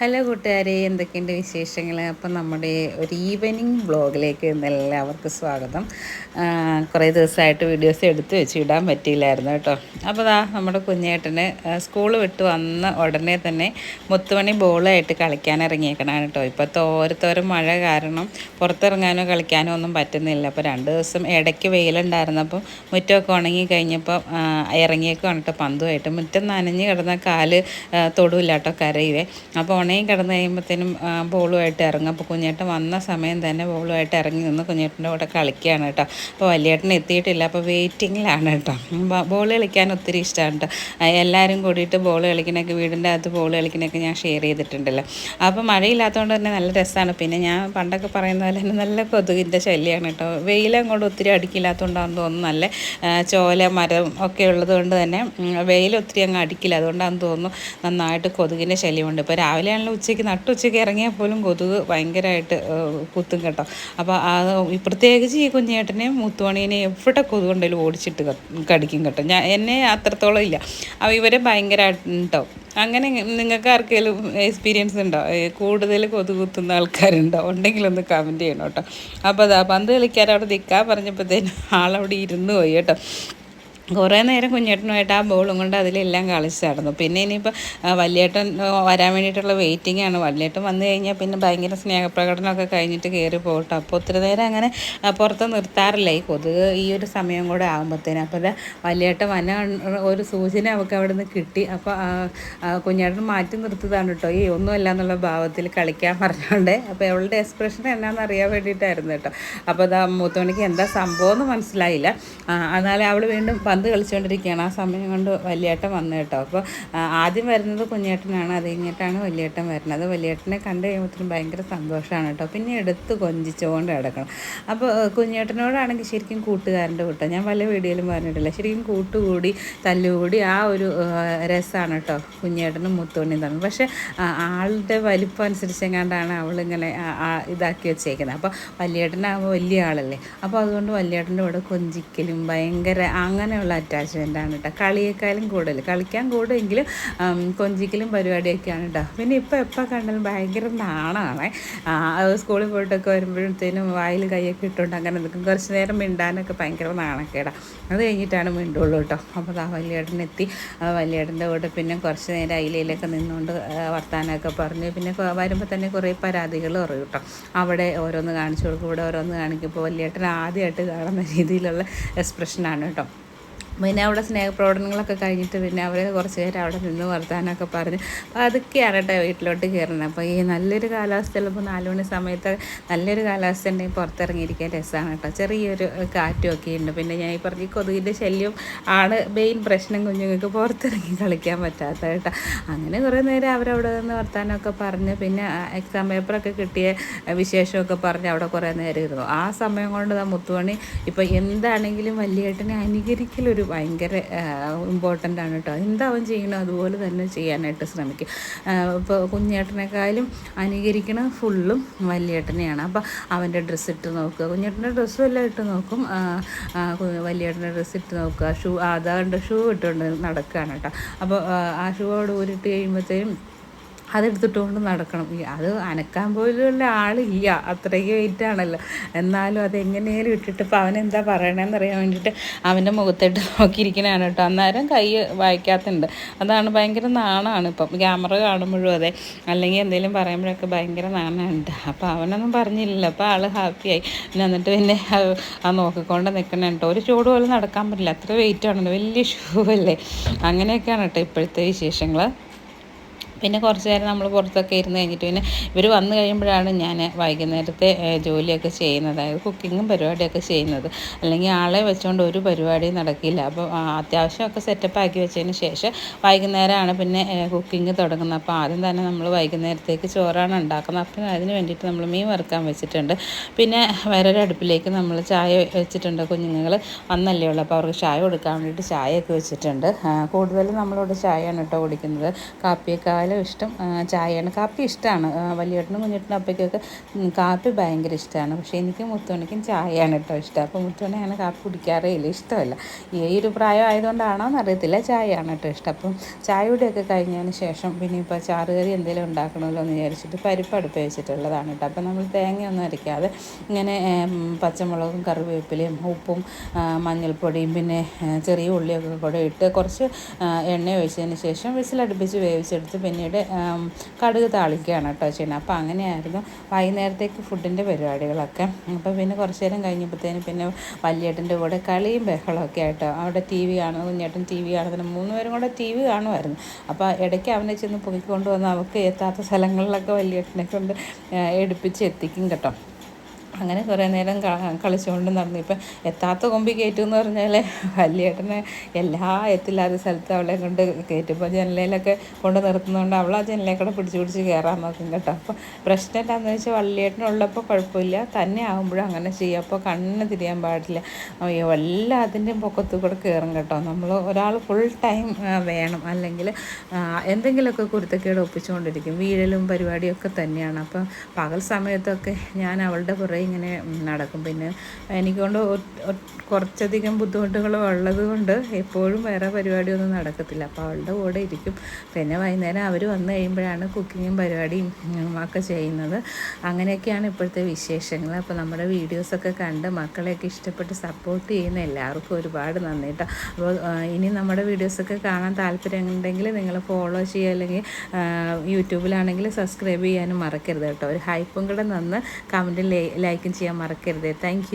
Hello കൂട്ടുകാരെ എന്തൊക്കെയുണ്ട് വിശേഷങ്ങൾ അപ്പം നമ്മുടെ ഒരു ഈവനിങ് വ്ളോഗിലേക്ക് എല്ലാവർക്കും സ്വാഗതം. കുറേ ദിവസമായിട്ട് വീഡിയോസ് എടുത്ത് വെച്ച് ഇടാൻ പറ്റിയില്ലായിരുന്നു കേട്ടോ. അപ്പോൾ ദാ നമ്മുടെ കുഞ്ഞേട്ടന് സ്കൂൾ വിട്ട് വന്ന ഉടനെ തന്നെ മുത്തുമണി ബോളായിട്ട് കളിക്കാൻ ഇറങ്ങിയേക്കണം കേട്ടോ. ഇപ്പോൾ തോരത്തോരം മഴ കാരണം പുറത്തിറങ്ങാനോ കളിക്കാനോ ഒന്നും പറ്റുന്നില്ല. അപ്പോൾ രണ്ട് ദിവസം ഇടയ്ക്ക് വെയിലുണ്ടായിരുന്നപ്പോൾ മുറ്റമൊക്കെ ഉണങ്ങി കഴിഞ്ഞപ്പോൾ ഇറങ്ങിയേക്കാണ് കേട്ടോ പന്തുമായിട്ട്. മുറ്റം നനഞ്ഞ് കിടന്ന കാൽ തൊടുവില്ല കേട്ടോ കരയുവേ. അപ്പോൾ ഉണയും കിടന്ന് കഴിയുമ്പോഴത്തേനും ബോളുമായിട്ട് ഇറങ്ങും. അപ്പോൾ കുഞ്ഞേട്ടൻ വന്ന സമയം തന്നെ ബോളുമായിട്ട് ഇറങ്ങി നിന്ന് കുഞ്ഞേട്ടന്റെ കൂടെ കളിക്കുകയാണ് കേട്ടോ. അപ്പോൾ വലിയേട്ടൻ എത്തിയിട്ടില്ല അപ്പോൾ വെയിറ്റിങ്ങിലാണ് കേട്ടോ. ബോൾ കളിക്കാൻ ഒത്തിരി ഇഷ്ടമാണ് കേട്ടോ. എല്ലാവരും കൂടിയിട്ട് ബോൾ കളിക്കണൊക്കെ വീടിന്റെ അകത്ത് ബോൾ കളിക്കണൊക്കെ ഞാൻ ഷെയർ ചെയ്തിട്ടുണ്ടല്ലോ. അപ്പോൾ മഴയില്ലാത്തതുകൊണ്ട് തന്നെ നല്ല രസമാണ്. പിന്നെ ഞാൻ പണ്ടൊക്കെ പറയുന്ന പോലെ തന്നെ നല്ല കൊതുകിന്റെ ശല്യമാണ് കേട്ടോ. വെയിലും അങ്ങോട്ട് ഒത്തിരി അടിക്കില്ലാത്തതുകൊണ്ടാണെന്ന് തോന്നുന്നു. നല്ല ചോല മരം ഒക്കെ ഉള്ളതുകൊണ്ട് തന്നെ വെയിൽ ഒത്തിരി അങ്ങ് അടിക്കില്ല. അതുകൊണ്ടാണെന്ന് തോന്നുന്നു നന്നായിട്ട് കൊതുകിന്റെ ശല്യമുണ്ട്. ഇപ്പോൾ രാവിലെ ആണെങ്കിലും ഉച്ചയ്ക്ക് നട്ടുച്ചയ്ക്ക് ഇറങ്ങിയാൽ പോലും കൊതുക് ഭയങ്കരമായിട്ട് കുത്തും കേട്ടോ. അപ്പോൾ അത് പ്രത്യേകിച്ച് ഈ കുഞ്ഞേട്ടനെയും മുത്തുമണീനെയും എവിടെ കൊതുകുണ്ടെങ്കിലും ഓടിച്ചിട്ട് കടിക്കും കേട്ടോ. ഞാൻ എന്നെ അത്രത്തോളം ഇല്ല. അപ്പോൾ ഇവരെ ഭയങ്കരമായിട്ട് കേട്ടോ അങ്ങനെ നിങ്ങൾക്ക് ആർക്കെങ്കിലും എക്സ്പീരിയൻസ് ഉണ്ടോ? കൂടുതൽ കൊതുക് കുത്തുന്ന ആൾക്കാരുണ്ടോ? ഉണ്ടെങ്കിൽ ഒന്ന് കമന്റ് ചെയ്യണം കേട്ടോ. അപ്പോൾ അതാ പന്ത് കളിക്കാൻ അവിടെ നിൽക്കാൻ പറഞ്ഞപ്പോഴത്തേനും ആളവിടെ ഇരുന്ന് പോയി കേട്ടോ. കുറേ നേരം കുഞ്ഞേട്ടനുമായിട്ട് ആ ബോളും കൊണ്ട് അതിലെല്ലാം കളിച്ച് നടന്നു പിന്നെ ഇനിയിപ്പോൾ വലിയേട്ടൻ വരാൻ വേണ്ടിയിട്ടുള്ള വെയിറ്റിംഗ് ആണ്. വലിയേട്ടൻ വന്നു കഴിഞ്ഞാൽ പിന്നെ ഭയങ്കര സ്നേഹപ്രകടനമൊക്കെ കഴിഞ്ഞിട്ട് കയറി പോകട്ടെ. അപ്പോൾ ഒത്തിരി നേരം അങ്ങനെ പുറത്ത് നിർത്താറില്ല. ഈ കൊതുക് ഈ ഒരു സമയം കൂടെ ആകുമ്പോഴത്തേനും അപ്പോൾ വലിയേട്ടൻ വന്ന ഒരു സൂചന അവൾക്ക് അവിടെ നിന്ന് കിട്ടി അപ്പോൾ കുഞ്ഞേട്ടൻ മാറ്റി നിർത്തതാണ് കേട്ടോ. ഈ ഒന്നുമല്ല എന്നുള്ള ഭാവത്തിൽ കളിക്കാൻ പറഞ്ഞുകൊണ്ട് അപ്പോൾ അവളുടെ എക്സ്പ്രഷൻ എന്നാന്ന് അറിയാൻ വേണ്ടിയിട്ടായിരുന്നു കേട്ടോ. അപ്പോൾ അതാ മൂത്തോണിക്ക് എന്താ സംഭവം എന്ന് മനസ്സിലായില്ല. എന്നാലും അവൾ വീണ്ടും പന്ത് കളിച്ചുകൊണ്ടിരിക്കുകയാണ്. ആ സമയം കൊണ്ട് വലിയേട്ടൻ വന്നു കേട്ടോ. അപ്പോൾ ആദ്യം വരുന്നത് കുഞ്ഞേട്ടനാണ്. അത് കഴിഞ്ഞിട്ടാണ് വലിയേട്ടൻ വരുന്നത്. വലിയേട്ടനെ കണ്ടു കഴിയുമ്പോഴത്തേനും ഭയങ്കര സന്തോഷമാണ് കേട്ടോ. പിന്നെ എടുത്ത് കൊഞ്ചിച്ചുകൊണ്ട് കിടക്കണം അപ്പോൾ കുഞ്ഞേട്ടനോടാണെങ്കിൽ ശരിക്കും കൂട്ടുകാരന്റെ കൂട്ടം. ഞാൻ പല വീഡിയോയിലും പറഞ്ഞിട്ടില്ല. ശരിക്കും കൂട്ടുകൂടി തല്ലുകൂടി ആ ഒരു രസമാണ് കേട്ടോ. കുഞ്ഞേട്ടനും മുത്തോണിയും തന്നെ പക്ഷേ ആളുടെ വലിപ്പം അനുസരിച്ചെങ്ങാണ്ടാണ് അവളിങ്ങനെ ഇതാക്കി വെച്ചേക്കുന്നത്. അപ്പോൾ വലിയേട്ടനാകുമ്പോൾ വലിയ ആളല്ലേ. അപ്പോൾ അതുകൊണ്ട് വലിയേട്ടന്റെ കൂടെ കൊഞ്ചിക്കലും ഭയങ്കര അങ്ങനെയുള്ള അറ്റാച്ച്മെന്റ് ആണ് കേട്ടോ കളിയേക്കാളും കൂടുതൽ. കളിക്കാൻ കൂടുമെങ്കിലും കൊഞ്ചിക്കലും പരിപാടിയൊക്കെയാണ് കേട്ടോ പിന്നെ ഇപ്പോൾ എപ്പോൾ കണ്ടാലും ഭയങ്കര നാണമാണ് സ്കൂളിൽ പോയിട്ടൊക്കെ വരുമ്പോഴത്തേനും വായിൽ കൈയൊക്കെ ഇട്ടുകൊണ്ട് അങ്ങനെ നിൽക്കും. കുറച്ച് നേരം മിണ്ടാനൊക്കെ ഭയങ്കര നാണക്കേടാ. അത് കഴിഞ്ഞിട്ടാണ് മിണ്ടുള്ളൂ കേട്ടോ അപ്പോൾ ആ വലിയേട്ടൻ ആ വലിയേട്ടന്റെ കൂടെ പിന്നെ കുറച്ച് നേരം അയിലയിലൊക്കെ നിന്നുകൊണ്ട് വർത്താനമൊക്കെ പറഞ്ഞു. പിന്നെ വരുമ്പോൾ തന്നെ കുറേ പരാതികൾ പറയും കേട്ടോ അവിടെ ഓരോന്ന് കാണിച്ചു കൊടുക്കും ഇവിടെ ഓരോന്ന് കാണിക്കുമ്പോൾ വലിയേട്ടൻ ആദ്യമായിട്ട് കാണുന്ന രീതിയിലുള്ള എക്സ്പ്രഷനാണ് കേട്ടോ പിന്നെ അവിടെ സ്നേഹപ്രകടനങ്ങളൊക്കെ കഴിഞ്ഞിട്ട് പിന്നെ അവർ കുറച്ച് നേരം അവിടെ നിന്ന് വർത്താനൊക്കെ പറഞ്ഞ് അതൊക്കെയാണ് കേട്ടോ വീട്ടിലോട്ട് കയറുന്നത്. അപ്പോൾ ഈ നല്ലൊരു കാലാവസ്ഥയിൽ ഇപ്പോൾ നാല് മണി സമയത്ത് നല്ലൊരു കാലാവസ്ഥ ഉണ്ടെങ്കിൽ പുറത്തിറങ്ങിയിരിക്കാൻ രസമാണ് കേട്ടോ. ചെറിയൊരു കാറ്റും ഒക്കെ ഉണ്ട്. പിന്നെ ഞാൻ ഈ പറഞ്ഞ കൊതുകിന്റെ ശല്യം ആണ് മെയിൻ പ്രശ്നം കുഞ്ഞുങ്ങൾക്ക് പുറത്തിറങ്ങി കളിക്കാൻ പറ്റാത്ത കേട്ടോ. അങ്ങനെ കുറേ നേരം അവരവിടെ നിന്ന് വർത്താനമൊക്കെ പറഞ്ഞ് പിന്നെ എക്സാം പേപ്പറൊക്കെ കിട്ടിയ വിശേഷമൊക്കെ പറഞ്ഞ് അവിടെ കുറേ നേരം ഇരുന്നു. ആ സമയം കൊണ്ട് മുത്തുമണി ഇപ്പോൾ എന്താണെങ്കിലും വലിയേട്ടനെ അനുകരിക്കലൊരു ഭയങ്കര ഇമ്പോർട്ടന്റ് ആണ് കേട്ടോ എന്താവൻ ചെയ്യണം അതുപോലെ തന്നെ ചെയ്യാനായിട്ട് ശ്രമിക്കും. ഇപ്പോൾ കുഞ്ഞേട്ടനേക്കാളും അനുകരിക്കണ ഫുള്ളും വലിയേട്ടനെയാണ്. അപ്പോൾ അവന്റെ ഡ്രസ്സ് ഇട്ട് നോക്കുക. കുഞ്ഞേട്ടന്റെ ഡ്രസ്സും എല്ലാം ഇട്ട് നോക്കും. വലിയേട്ടന്റെ ഡ്രസ്സ് ഇട്ട് നോക്കുക. ഷൂ അതാണ്ട് ഷൂ ഇട്ടുകൊണ്ട് നടക്കുകയാണ് കേട്ടോ അപ്പോൾ ആ ഷൂ അവിടെ ഊരിട്ട് കഴിയുമ്പോഴത്തേനും അതെടുത്തിട്ടുകൊണ്ട് നടക്കണം. അത് അനക്കാൻ പോലുള്ള ആളില്ല. അത്രയ്ക്ക് വെയിറ്റ് ആണല്ലോ. എന്നാലും അതെങ്ങനെയും ഇട്ടിട്ട് ഇപ്പോൾ അവനെന്താ എന്താ പറയണമെന്ന് അറിയാൻ വേണ്ടിയിട്ട് അവന്റെ മുഖത്തോട്ട് നോക്കിയിരിക്കണതാണ് കേട്ടോ. അന്നേരം കൈ വായിക്കാത്തുണ്ട് അതാണ് ഭയങ്കര നാണമാണ് ഇപ്പം. ക്യാമറ കാണുമ്പോഴും അതെ. അല്ലെങ്കിൽ എന്തെങ്കിലും പറയുമ്പോഴൊക്കെ ഭയങ്കര നാണമുണ്ട് അപ്പോൾ അവനൊന്നും പറഞ്ഞില്ല അപ്പോൾ ആൾ ഹാപ്പിയായി എന്നിട്ട് പിന്നെ ആ നോക്കിക്കൊണ്ട് നിൽക്കണം കേട്ടോ. ഒരു ചൂട് പോലും നടക്കാൻ പറ്റില്ല. അത്ര വെയിറ്റ് ആണല്ലോ. വലിയ ഷൂ അല്ലേ? അങ്ങനെയൊക്കെയാണ് കേട്ടോ ഇപ്പോഴത്തെ വിശേഷങ്ങൾ പിന്നെ കുറച്ച് നേരം നമ്മൾ പുറത്തൊക്കെ ഇരുന്ന് കഴിഞ്ഞിട്ട് പിന്നെ ഇവർ വന്നു കഴിയുമ്പോഴാണ് ഞാൻ വൈകുന്നേരത്തെ ജോലിയൊക്കെ ചെയ്യുന്നത്. അതായത് കുക്കിങ്ങും പരിപാടിയൊക്കെ ചെയ്യുന്നത്. അല്ലെങ്കിൽ ആളെ വെച്ചുകൊണ്ട് ഒരു പരിപാടിയും നടക്കില്ല. അപ്പോൾ അത്യാവശ്യമൊക്കെ സെറ്റപ്പ് ആക്കി വെച്ചതിന് ശേഷം വൈകുന്നേരമാണ് പിന്നെ കുക്കിംഗ് തുടങ്ങുന്നത്. അപ്പോൾ ആദ്യം തന്നെ നമ്മൾ വൈകുന്നേരത്തേക്ക് ചോറാണ് ഉണ്ടാക്കുന്നത്. അപ്പം അതിന് വേണ്ടിയിട്ട് നമ്മൾ മീൻ വറുക്കാൻ വെച്ചിട്ടുണ്ട്. പിന്നെ വേറൊരു അടുപ്പിലേക്ക് നമ്മൾ ചായ വെച്ചിട്ടുണ്ട്. കുഞ്ഞുങ്ങൾ വന്നല്ലേ ഉള്ളൂ. അപ്പോൾ അവർക്ക് ചായ കൊടുക്കാൻ വേണ്ടിയിട്ട് ചായയൊക്കെ വെച്ചിട്ടുണ്ട്. കൂടുതലും നമ്മളിവിടെ ചായയാണ് കേട്ടോ കുടിക്കുന്നത്. കാപ്പിയേക്കാളും കൂടുതലും ഇഷ്ടം ചായയാണ്. കാപ്പി ഇഷ്ടമാണ് വലിയേട്ടനും കുഞ്ഞേട്ടനും അപ്പയ്ക്കൊക്കെ കാപ്പി ഭയങ്കര ഇഷ്ടമാണ് പക്ഷേ എനിക്ക് മുത്തോണിക്കും ചായയാണ് കേട്ടോ ഇഷ്ടം. അപ്പോൾ മുത്തോണി അങ്ങനെ കാപ്പി കുടിക്കാറേ ഇല്ല ഇഷ്ടമല്ല. ഈ ഒരു പ്രായം ആയതുകൊണ്ടാണോ എന്നറിയത്തില്ല ചായയാണ് കേട്ടോ ഇഷ്ടം. അപ്പം ചായയുടെയൊക്കെ കഴിഞ്ഞതിന് ശേഷം പിന്നെ ഇപ്പോൾ ചാറുകറി എന്തെങ്കിലും ഉണ്ടാക്കണമല്ലോ എന്ന് വിചാരിച്ചിട്ട് പരിപ്പ് അടുപ്പ് വെച്ചിട്ടുള്ളതാണ് കേട്ടോ. അപ്പം നമ്മൾ തേങ്ങയൊന്നും അരയ്ക്കാതെ ഇങ്ങനെ പച്ചമുളകും കറിവേപ്പിലയും ഉപ്പും മഞ്ഞൾപ്പൊടിയും പിന്നെ ചെറിയ ഉള്ളിയൊക്കെ കൂടെ ഇട്ട് കുറച്ച് എണ്ണ ഒഴിച്ചതിന് ശേഷം വിസിലടുപ്പിച്ച് വേവിച്ചെടുത്ത് പിന്നീട് കടുക് താളിക്കുകയാണ് കേട്ടോ ചെയ്യുന്നത്. അപ്പോൾ അങ്ങനെയായിരുന്നു വൈകുന്നേരത്തേക്ക് ഫുഡിന്റെ പരിപാടികളൊക്കെ. അപ്പോൾ പിന്നെ കുറച്ച് നേരം കഴിഞ്ഞപ്പോഴത്തേനും പിന്നെ വലിയേട്ടന്റെ കൂടെ കളിയും ബഹളമൊക്കെ ആയിട്ട്. അവിടെ ടി വി കാണുന്നു കുഞ്ഞേട്ടൻ ടി വി കാണുന്നതിന് മൂന്ന് പേരും കൂടെ ടി വി കാണുമായിരുന്നു. അപ്പോൾ ഇടയ്ക്ക് അവനെ ചെന്ന് പൊങ്ങിക്കൊണ്ട് വന്ന് അവർക്ക് എത്താത്ത സ്ഥലങ്ങളിലൊക്കെ വലിയേട്ടനെ കൊണ്ട് എടുപ്പിച്ച് എത്തിക്കും കേട്ടോ. അങ്ങനെ കുറേ നേരം കളിച്ചുകൊണ്ട് നടന്നു. ഇപ്പം എത്താത്ത കൊമ്പി കയറ്റും എന്ന് പറഞ്ഞാൽ വലിയേട്ടനെ എല്ലാ എത്തില്ലാത്ത സ്ഥലത്ത് അവളെ കൊണ്ട് കയറ്റും ഇപ്പോൾ ജനലയിലൊക്കെ കൊണ്ട് നിർത്തുന്നതുകൊണ്ട് അവൾ ആ ജനലേ കൂടെ പിടിച്ച് പിടിച്ച് കയറാൻ നോക്കും കേട്ടോ. അപ്പോൾ പ്രശ്നം എന്താണെന്ന് വെച്ചാൽ വള്ളിയേട്ടനുള്ളപ്പോൾ കുഴപ്പമില്ല. തന്നെ ആകുമ്പോഴും അങ്ങനെ ചെയ്യും. അപ്പോൾ കണ്ണ് തിരിയാൻ പാടില്ല. എല്ലാത്തിന്റെയും പൊക്കത്തു കൂടെ കയറും കേട്ടോ. നമ്മൾ ഒരാൾ ഫുൾ ടൈം വേണം. അല്ലെങ്കിൽ എന്തെങ്കിലുമൊക്കെ കുരുത്തക്കേട് ഒപ്പിച്ചുകൊണ്ടിരിക്കും. വീഴലും പരിപാടിയൊക്കെ തന്നെയാണ്. അപ്പം പകൽ സമയത്തൊക്കെ ഞാൻ അവളുടെ പുറകെ ഇങ്ങനെ നടക്കും. പിന്നെ എനിക്കൊണ്ട് കുറച്ചധികം ബുദ്ധിമുട്ടുകൾ ഉള്ളത് കൊണ്ട് എപ്പോഴും വേറെ പരിപാടിയൊന്നും നടക്കത്തില്ല. അപ്പോൾ അവളുടെ കൂടെ ഇരിക്കും. പിന്നെ വൈകുന്നേരം അവർ വന്നു കഴിയുമ്പോഴാണ് കുക്കിങ്ങും പരിപാടിയും ഒക്കെ ചെയ്യുന്നത്. അങ്ങനെയൊക്കെയാണ് ഇപ്പോഴത്തെ വിശേഷങ്ങൾ. അപ്പോൾ നമ്മുടെ വീഡിയോസൊക്കെ കണ്ട് മക്കളെയൊക്കെ ഇഷ്ടപ്പെട്ട് സപ്പോർട്ട് ചെയ്യുന്ന എല്ലാവർക്കും ഒരുപാട് നന്ദി കേട്ടോ അപ്പോൾ ഇനി നമ്മുടെ വീഡിയോസൊക്കെ കാണാൻ താല്പര്യം ഉണ്ടെങ്കിൽ നിങ്ങൾ ഫോളോ ചെയ്യുക. അല്ലെങ്കിൽ യൂട്യൂബിലാണെങ്കിൽ സബ്സ്ക്രൈബ് ചെയ്യാനും മറക്കരുത് കേട്ടോ ഒരു ഹൈപ്പും കൂടെ നന്ന് കമന്റിൽ ലൈക്കും ചെയ്യാൻ മറക്കരുത്. താങ്ക്